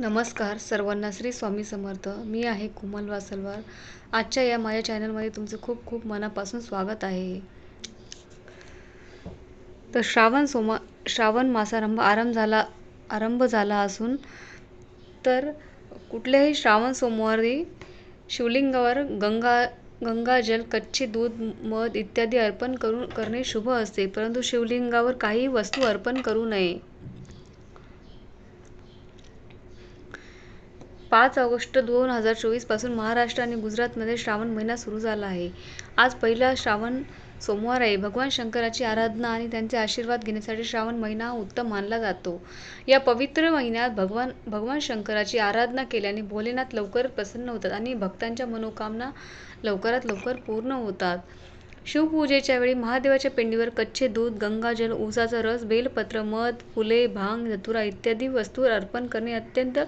नमस्कार सर्वांना श्री स्वामी समर्थ. मी आहे कोमल वासलवार. आजच्या या माझ्या चॅनलमध्ये तुमचं खूप खूप मनापासून स्वागत आहे. तर श्रावण सोमा श्रावण मासारंभ आरंभ झाला आरंभ झाला असून तर कुठल्याही श्रावण सोमवारी शिवलिंगावर गंगा गंगाजल कच्चे दूध मध इत्यादी अर्पण करून करणे शुभ असते. परंतु शिवलिंगावर काही वस्तू अर्पण करू नये. पाच ऑगस्ट दोन हजार चोवीसपासून महाराष्ट्र आणि गुजरातमध्ये श्रावण महिना सुरू झाला आहे. आज पहिला श्रावण सोमवार आहे. भगवान शंकराची आराधना आणि त्यांचे आशीर्वाद घेण्यासाठी श्रावण महिना हा उत्तम मानला जातो. या पवित्र महिन्यात भगवान भगवान शंकराची आराधना केल्याने भोलेनाथ लवकर प्रसन्न होतात आणि भक्तांच्या मनोकामना लवकरात लवकर पूर्ण होतात. शिवपूजेच्या वेळी महादेवाच्या पिंडीवर कच्चे दूध गंगाजल ऊसाचा रस बेलपत्र मध फुले भांग धतुरा इत्यादी वस्तू अर्पण करणे अत्यंत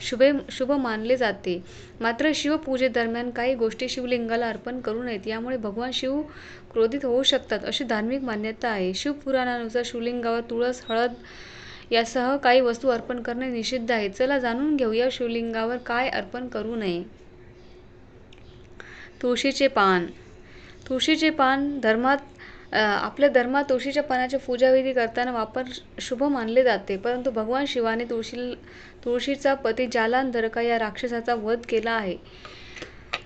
शुभे शुभ मानले जाते. मात्र शिवपूजेदरम्यान काही गोष्टी शिवलिंगाला अर्पण करू नयेत. यामुळे भगवान शिव क्रोधित होऊ शकतात अशी धार्मिक मान्यता आहे. शिवपुराणानुसार शिवलिंगावर तुळस हळद यासह काही वस्तू अर्पण करणे निषिद्ध आहे. चला जाणून घेऊया शिवलिंगावर काय अर्पण करू नये. तुळशीचे पान तुळशीचे पान धर्मात आपल्या धर्मात तुळशीच्या पानाचे पूजाविधी करताना वापर शुभ मानले जाते. परंतु भगवान शिवाने तुळशी तुळशीचा पती जालांधरका या राक्षसाचा वध केला आहे.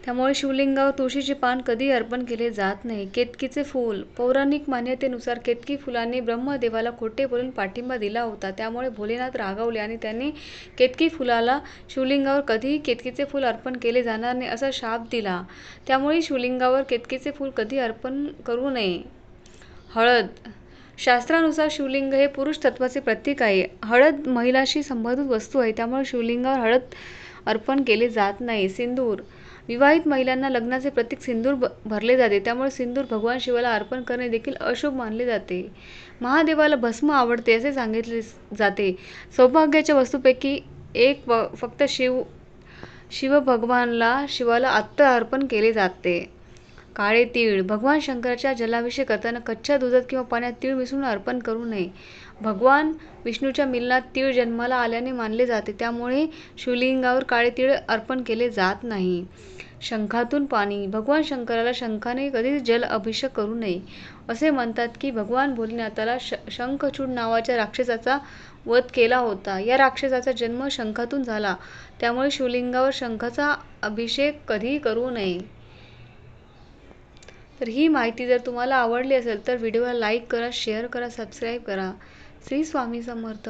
त्यामुळे शिवलिंगावर तुळशीचे पान कधी अर्पण केले जात नाही. केतकीचे फूल. पौराणिक मान्यतेनुसार केतकी फुलाने ब्रह्मदेवाला खोटे बोलून पाठिंबा दिला होता. त्यामुळे भोलेनाथ रागावले आणि त्यांनी केतकी फुलाला शिवलिंगावर कधीही केतकीचे फूल अर्पण केले जाणार नाही असा शाप दिला. त्यामुळे शिवलिंगावर केतकीचे फूल कधी अर्पण करू नये. हळद. शास्त्रानुसार शिवलिंग हे पुरुष तत्वाचे प्रतीक आहे. हळद महिलाशी संबंधित वस्तू आहे. त्यामुळे शिवलिंगावर हळद अर्पण केले जात नाही. सिंदूर. विवाहित महिलांना लग्नाचे प्रतीक सिंदूर भरले जाते. त्यामुळे सिंदूर भगवान शिवाला अर्पण करणे देखील अशुभ मानले जाते. महादेवाला भस्म आवडते असे सांगितले जाते. सौभाग्याच्या वस्तूपैकी एक फक्त शिव शिवभगवानला शिवाला अत्तर अर्पण केले जाते. काळे तीळ. भगवान शंकराच्या जलाभिषेक करताना कच्च्या दुधात किंवा पाण्यात तीळ मिसळून अर्पण करू नये. भगवान विष्णूच्या मिलनात तीळ जन्माला आल्याने मानले जाते. त्यामुळे शिवलिंगावर काळे तीळ अर्पण केले जात नाही. शंखातून पाणी. भगवान शंकराला शंखाने कधीच जल अभिषेक करू नये. असे म्हणतात की भगवान भोलेनाथाला श शंखचूड नावाच्या राक्षसाचा वध केला होता. या राक्षसाचा जन्म शंखातून झाला. त्यामुळे शिवलिंगावर शंखाचा अभिषेक कधीही करू नये. तर ही माहिती जर तुम्हाला आवडली असेल तर व्हिडिओला लाईक करा शेअर करा सबस्क्राईब करा. श्री स्वामी समर्थ.